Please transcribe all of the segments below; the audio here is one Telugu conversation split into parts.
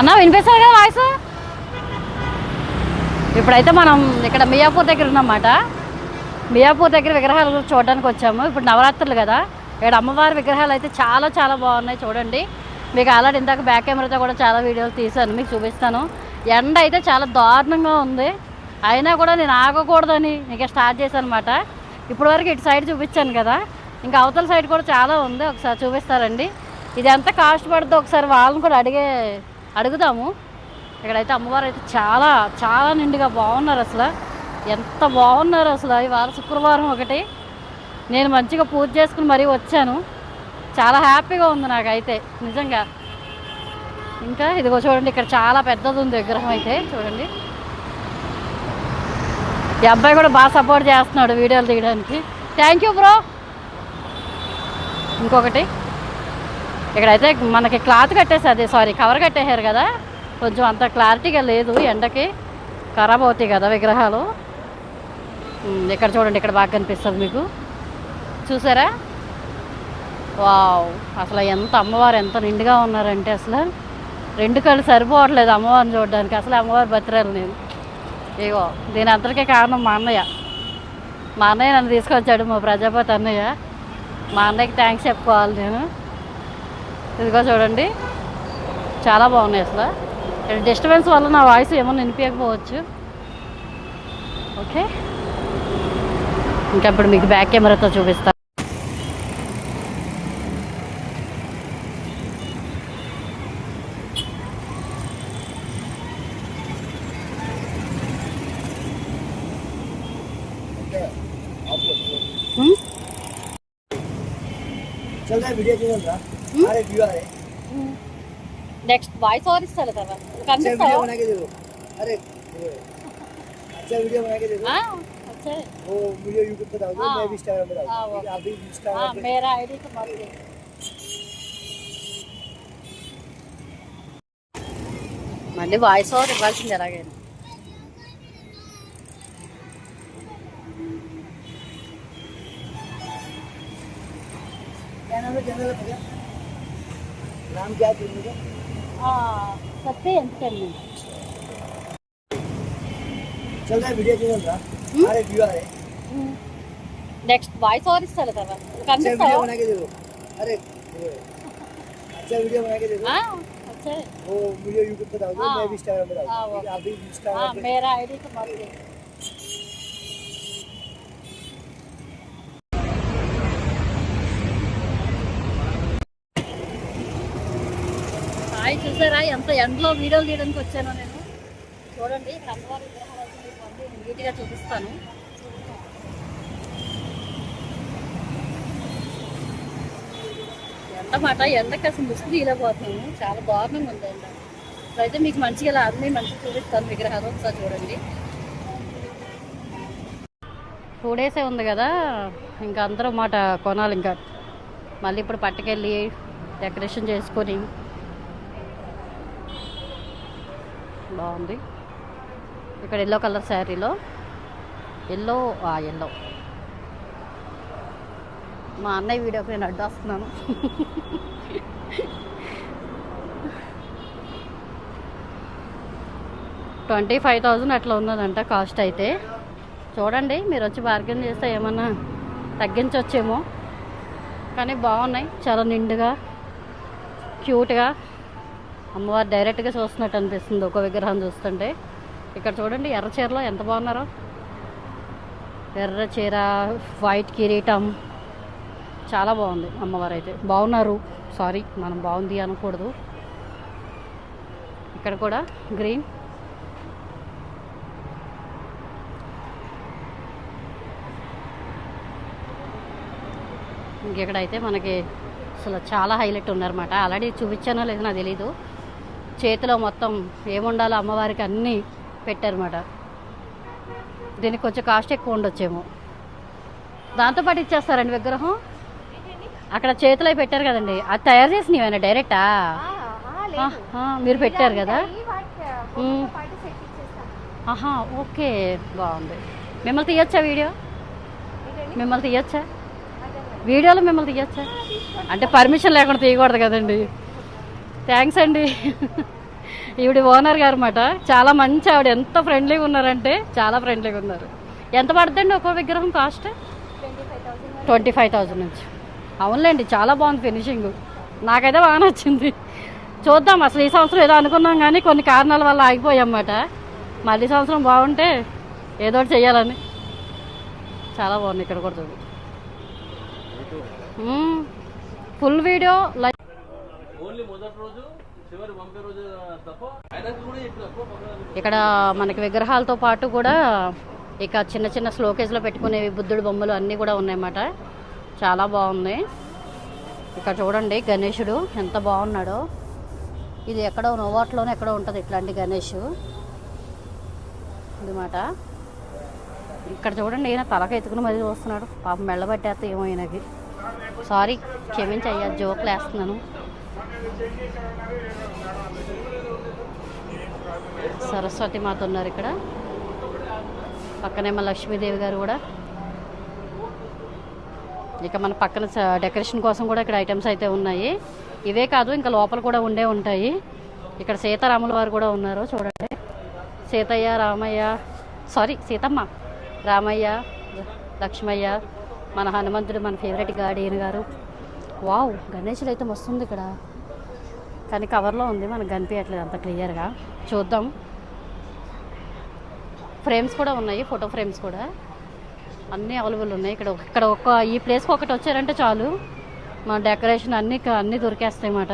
అన్న వినిపిస్తుంది కదా వాయిస్? ఇప్పుడైతే మనం ఇక్కడ మియాపూర్ దగ్గర ఉన్నమాట మియాపూర్ దగ్గర విగ్రహాలు చూడడానికి వచ్చాము. ఇప్పుడు నవరాత్రులు కదా. ఇక్కడ అమ్మవారి విగ్రహాలు అయితే చాలా చాలా బాగున్నాయి చూడండి. మీకు ఆల్రెడీ ఇందాక బ్యాక్ కెమెరాతో కూడా చాలా వీడియోలు తీశాను. మీకు చూపిస్తాను. ఎండ అయితే చాలా దారుణంగా ఉంది. అయినా కూడా నేను ఆగకూడదని ఇంకా స్టార్ట్ చేశాను అనమాట ఇప్పుడు వరకు ఇటు సైడ్ చూపించాను కదా. ఇంకా అవతల సైడ్ కూడా చాలా ఉంది. ఒకసారి చూపిస్తారండి. ఇది ఎంత కాస్ట్ పడుతుందో ఒకసారి వాళ్ళని కూడా అడిగే అడుగుదాము. ఇక్కడైతే అమ్మవారు అయితే చాలా చాలా నిండుగా బాగున్నారు అసలు. ఎంత బాగున్నారు అసలు. ఇవాళ శుక్రవారం ఒకటి. నేను మంచిగా పూజ చేసుకుని మరీ వచ్చాను. చాలా హ్యాపీగా ఉంది నాకైతే నిజంగా. ఇంకా ఇదిగో చూడండి ఇక్కడ చాలా పెద్దది ఉంది విగ్రహం అయితే చూడండి. ఈ అబ్బాయి కూడా బాగా సపోర్ట్ చేస్తున్నాడు వీడియోలు తీయడానికి. థ్యాంక్ యూ బ్రో ఇంకొకటి. ఇక్కడైతే మనకి క్లాత్ కట్టేసి సారీ కవర్ కట్టేశారు కదా. కొంచెం అంత క్లారిటీగా లేదు ఎండకి. ఖరాబ్ అవుతాయి కదా విగ్రహాలు. ఇక్కడ చూడండి ఇక్కడ బాగా కనిపిస్తుంది మీకు. చూసారా? వావ్ అసలు ఎంత అమ్మవారు ఎంత నిండుగా ఉన్నారంటే అసలు. రెండు కళ్ళు సరిపోవట్లేదు అమ్మవారిని చూడడానికి. అసలు అమ్మవారి బతిరాలు నేను. ఇగో దీని అంతటికే కారణం మా అన్నయ్య. మా అన్నయ్య నన్ను తీసుకొచ్చాడు మా ప్రజాపతి అన్నయ్య. మా అన్నయ్యకి థ్యాంక్స్ చెప్పుకోవాలి నేను. ఇదిగో చూడండి. చాలా బాగున్నాయి అసలు. డిస్టర్బెన్స్ వల్ల నా వాయిస్ ఏమో వినిపించకపోవచ్చు ఓకే. ఇంకా ఇప్పుడు మీకు బ్యాక్ కెమెరాతో చూపిస్తాను హ్మ్? నెక్స్ట్ వాయిస్ ఓవర్ ఇస్తారు కదా अच्छा కనిపిస్తావా वीडियो बना के दे दो अरे वो, अच्छा वीडियो बना के दे दो ఆ, వచ్చాయి. वो वीडियो यूट्यूब पे डाल दो हाँ। मैं भी इंस्टाग्राम पे डाल हाँ, दूँ वो। ठीक है? आप भी ఆ, इंस्टाग्राम पे మేరా ఐడి तुम्हारी है. మళ్ళీ వాయిస్ ఓవర్ ఇవ్వాల్సింది ఎలాగైనా नाम क्या सत्य चल रहा है वीडियो चल रहा। अरे व्यू आ रहे नेक्स्ट हम्म। वॉइस और इस तरह का काम से वीडियो बना के दे दो। अरे अच्छा वीडियो बना के दे दो। हाँ अच्छा वो वीडियो YouTube पे डाल दो हाँ। मैं भी Instagram पे डाल दूँ। हाँ, आप भी हाँ, Instagram पे। मेरा आईडी तो मार दे। ఎంత ఎండలో వీడియోలు తీయడానికి వచ్చానో నేను. చూడండి ఇక్కడ అమ్మవారి విగ్రహాలు మీకు అన్ని నీట్గా చూపిస్తాను. ఎండమాట ఎండకి అసలు ముసుగు తీయలేకపోతున్నాము చాలా దారుణంగా ఉంది ఎండ. ఇప్పుడైతే మీకు మంచిగా ఇలా అన్ని మంచిగా చూపిస్తాను విగ్రహాలు ఒకసారి చూడండి. టూ డేసే ఉంది కదా ఇంకా అందరూ మాట కొనాలి ఇంకా. మళ్ళీ ఇప్పుడు పట్టుకెళ్ళి డెకరేషన్ చేసుకొని బాగుంది. ఇక్కడ ఎల్లో కలర్ శారీలో ఎల్లో ఎల్లో. మా అన్నయ్య వీడియోకి నేను అడ్డు వస్తున్నాను. ట్వంటీ ఫైవ్ థౌజండ్ అట్లా ఉన్నదంట కాస్ట్ అయితే. చూడండి మీరు వచ్చి బార్గెన్ చేస్తే ఏమన్నా తగ్గించవచ్చేమో కానీ బాగున్నాయి చాలా నిండుగా క్యూట్గా. అమ్మవారు డైరెక్ట్గా చూస్తున్నట్టు అనిపిస్తుంది ఒక విగ్రహం చూస్తుంటే. ఇక్కడ చూడండి ఎర్ర చీరలో ఎంత బాగున్నారో. ఎర్ర చీర వైట్ కిరీటం. చాలా బాగుంది అమ్మవారు అయితే బాగున్నారు. సారీ మనం బాగుంది అనకూడదు. ఇక్కడ కూడా గ్రీన్ ఇంకెక్కడైతే మనకి అసలు చాలా హైలైట్ ఉన్నారన్నమాట. ఆల్రెడీ చూపించానో లేదో నాకు తెలీదు. చేతిలో మొత్తం ఏముండాలో అమ్మవారికి అన్నీ పెట్టారన్నమాట. దీనికి కొంచెం కాస్ట్ ఎక్కువ ఉండొచ్చేమో. దాంతోపాటు ఇచ్చేస్తారండి విగ్రహం. అక్కడ చేతిలో పెట్టారు కదండి. అది తయారు చేసినవేనా డైరెక్టా? మీరు పెట్టారు కదా. ఆహా ఓకే బాగుంది. మిమ్మల్ని తీయొచ్చా వీడియో? మిమ్మల్ని తీయొచ్చా? వీడియోలో మిమ్మల్ని తీయొచ్చా? అంటే పర్మిషన్ లేకుండా తీయకూడదు కదండి. థ్యాంక్స్ అండి. ఈవిడ ఓనర్ గారు అన్నమాట చాలా మంచి ఆవిడ. ఎంత ఫ్రెండ్లీగా ఉన్నారంటే చాలా ఫ్రెండ్లీగా ఉన్నారు. ఎంత పడుతుందండి ఒక్కో విగ్రహం కాస్ట్? ట్వంటీ ఫైవ్ థౌజండ్ నుంచి. అవునులేండి చాలా బాగుంది ఫినిషింగ్. నాకైతే బాగా నచ్చింది. చూద్దాం అసలు ఈ సంవత్సరం ఏదో అనుకున్నాం కానీ కొన్ని కారణాల వల్ల ఆగిపోయామాట మళ్ళీ సంవత్సరం బాగుంటే ఏదో ఒకటి చెయ్యాలని. చాలా బాగుంది ఇక్కడ కూడా చూడు. ఫుల్ వీడియో లైక్ ఇక్కడ మనకి విగ్రహాలతో పాటు కూడా ఇక చిన్న చిన్న స్లోకేజ్లో పెట్టుకునే బుద్ధుడు బొమ్మలు అన్నీ కూడా ఉన్నాయన్నమాట. చాలా బాగుంది. ఇక్కడ చూడండి గణేషుడు ఎంత బాగున్నాడో. ఇది ఎక్కడో నోవాట్లోనే ఎక్కడో ఉంటుంది ఇట్లాంటి గణేష్. ఇదిమాట ఇక్కడ చూడండి ఈయన తలక ఎత్తుకుని మరీ చూస్తున్నాడు. పాపం మెళ్ళబట్టేస్తే ఏమో ఈయనకి. సారీ క్షమించయ్యా జోక్లు వేస్తున్నాను సరస్వతి మాత ఉన్నారు ఇక్కడ. పక్కనే మా లక్ష్మీదేవి గారు కూడా. ఇక మన పక్కన డెకరేషన్ కోసం కూడా ఇక్కడ ఐటమ్స్ అయితే ఉన్నాయి. ఇవే కాదు ఇంకా లోపల కూడా ఉండే ఉంటాయి. ఇక్కడ సీతారాముల వారు కూడా ఉన్నారు చూడండి. సీతయ్య రామయ్య సారీ సీతమ్మ రామయ్య లక్ష్మయ్య మన హనుమంతుడు మన ఫేవరెట్ గార్డియన్ గారు. వావ్ గణేషులు అయితే మస్తుంది ఇక్కడ. కానీ కవర్లో ఉంది మనకు కనిపించట్లేదు అంత క్లియర్గా. చూద్దాం. ఫ్రేమ్స్ కూడా ఉన్నాయి ఫోటో ఫ్రేమ్స్ కూడా. అన్నీ అవైలబుల్ ఉన్నాయి. ఇక్కడ ఇక్కడ ఒక ఈ ప్లేస్కి ఒకటి వచ్చారంటే చాలు. మన డెకరేషన్ అన్నీ అన్నీ దొరికేస్తాయి అన్నమాట.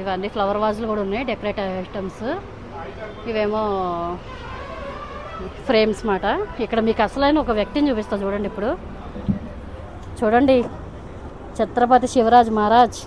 ఇవన్నీ ఫ్లవర్ వాజులు కూడా ఉన్నాయి డెకరేట్ ఐటమ్స్. ఇవేమో ఫ్రేమ్స్ మాట ఇక్కడ మీకు అసలైన ఒక వ్యక్తిని చూపిస్తాను చూడండి ఇప్పుడు. చూడండి. ఛత్రపతి శివరాజ్ మహారాజ్.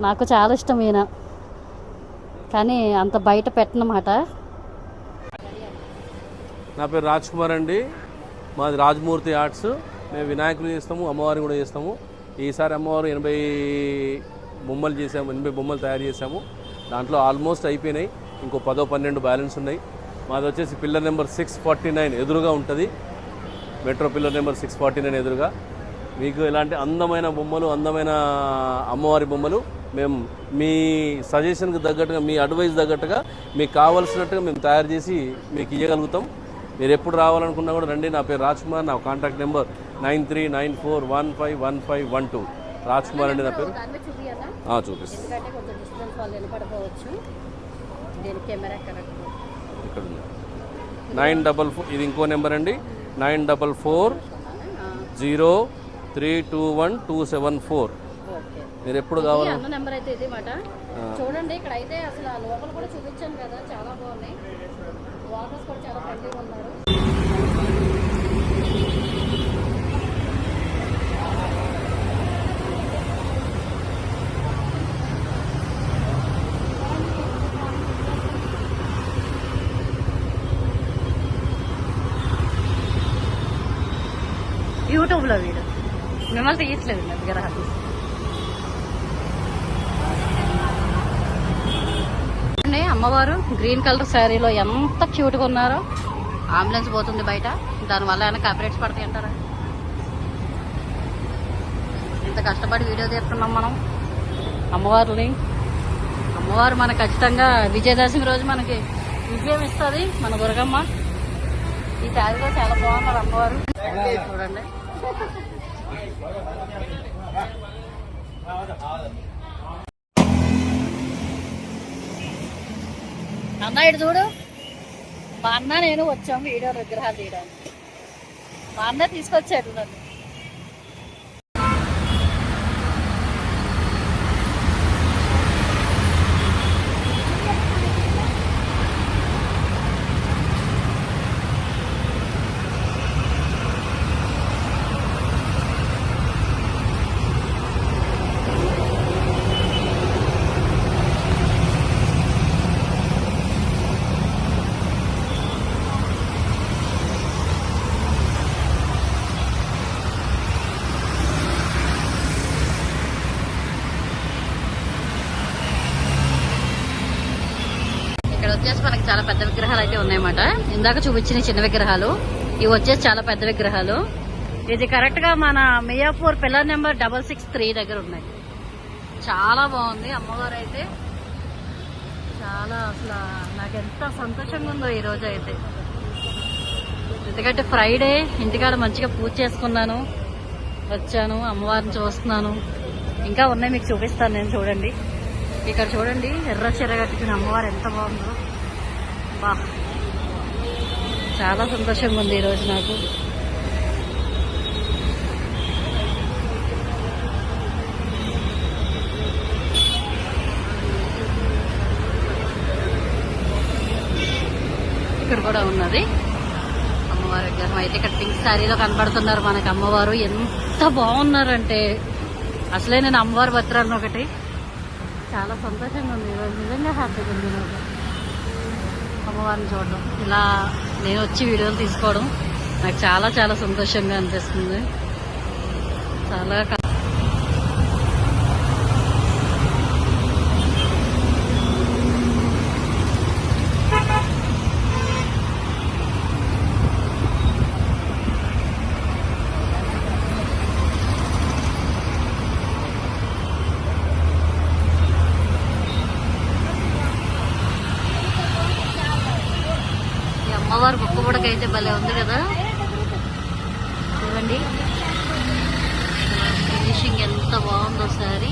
నాకు చాలా ఇష్టం ఈయన. కానీ అంత బయట పెట్టనమాట. నా పేరు రాజ్ కుమార్ అండి. మాది రాజమూర్తి ఆర్ట్స్. మేము వినాయకులు చేస్తాము అమ్మవారిని కూడా చేస్తాము. ఈసారి అమ్మవారు ఎనభై బొమ్మలు చేసాము ఎనభై బొమ్మలు తయారు చేసాము దాంట్లో ఆల్మోస్ట్ అయిపోయినాయి. ఇంకో పదో పన్నెండు బ్యాలెన్స్ ఉన్నాయి. మాది వచ్చేసి pillar number six forty nine ఎదురుగా ఉంటుంది. Metro pillar number six forty nine ఎదురుగా. మీకు ఇలాంటి అందమైన బొమ్మలు అందమైన అమ్మవారి బొమ్మలు మేము మీ సజెషన్కి తగ్గట్టుగా మీ అడ్వైస్ తగ్గట్టుగా మీకు కావాల్సినట్టుగా మేము తయారు చేసి మీకు ఇవ్వగలుగుతాం మీరు ఎప్పుడు రావాలనుకున్నా కూడా రండి. నా పేరు రాజ్ కుమార్ నా contact number nine three nine four one five one five one two. Raj Kumar అండి నా పేరు. చూపిస్తాను నైన్ డబల్ ఫోర్ ఇది ఇంకో నెంబర్ అండి. Nine double four zero three two one two seven four. మీరు ఎప్పుడు కావాలి? అన్న నెంబర్ అయితే ఇది మాట. చూడండి ఇక్కడ అయితే అసలు ఆ లోపల కూడా చూపించాను కదా చాలా బాగున్నాయి. వాటర్స్ కూడా చాలా ఫ్రెండ్లీగా ఉన్నారు. యూట్యూబ్లో వీడు. మిమ్మల్ని తీయట్లేదు నా దగ్గర చూడండి, అమ్మవారు గ్రీన్ కలర్ శారీలో ఎంత క్యూట్గా ఉన్నారో. అంబులెన్స్ పోతుంది బయట. దానివల్ల ఏమైనా కాపరేట్స్ పడతాయి అంటారా? ఇంత కష్టపడి వీడియో తీస్తున్నాం మనం. అమ్మవారిని. అమ్మవారు మనకు ఖచ్చితంగా విజయదశమి రోజు మనకి విజయం ఇస్తుంది మన దుర్గమ్మ. ఈ శారీలో చాలా బాగున్నారు అమ్మవారు. చూడండి. అన్న ఇటు చూడు. మా అన్న నేను వచ్చాము వీడియో విగ్రహాలు తీయడానికి. మా అన్న తీసుకొచ్చాడు నన్ను ఇక్కడ వచ్చేసి మనకి చాలా పెద్ద విగ్రహాలు అయితే ఉన్నాయన్నమాట. ఇందాక చూపించిన చిన్న విగ్రహాలు. ఇవి వచ్చేసి చాలా పెద్ద విగ్రహాలు. ఇది కరెక్ట్గా మన Miyapur pillar number double six three దగ్గర ఉన్నాయి. చాలా బాగుంది అమ్మవారు అయితే. చాలా అసలు నాకు ఎంత సంతోషంగా ఉందో ఈ రోజు అయితే. ఎందుకంటే ఫ్రైడే ఇంటికాడ మంచిగా పూజ చేసుకున్నాను. వచ్చాను అమ్మవారిని చూస్తున్నాను. ఇంకా ఉన్నాయి మీకు చూపిస్తాను నేను చూడండి. ఇక్కడ చూడండి ఎర్ర చీర కట్టుకున్న అమ్మవారు ఎంత బాగుందో. బా చాలా సంతోషంగా ఉంది ఈరోజు నాకు. ఇక్కడ కూడా ఉన్నది. అమ్మవారి విగ్రహం అయితే ఇక్కడ పింక్ శారీలో కనబడుతున్నారు మనకి అమ్మవారు. ఎంత బాగున్నారంటే. అసలే నేను అమ్మవారి భద్రాలను ఒకటి. చాలా సంతోషంగా ఉంది ఈరోజు. నిజంగా హ్యాపీగా ఉంది నాకు అమ్మవారిని చూడడం. ఇలా నేను వచ్చి వీడియోలు తీసుకోవడం నాకు చాలా చాలా సంతోషంగా అనిపిస్తుంది. చాలా క- ఈ అమ్మవారి బొక్క బుడకైతే భలే ఉంది కదా. చూడండి. ఫినిషింగ్ ఎంత బాగుందో సారీ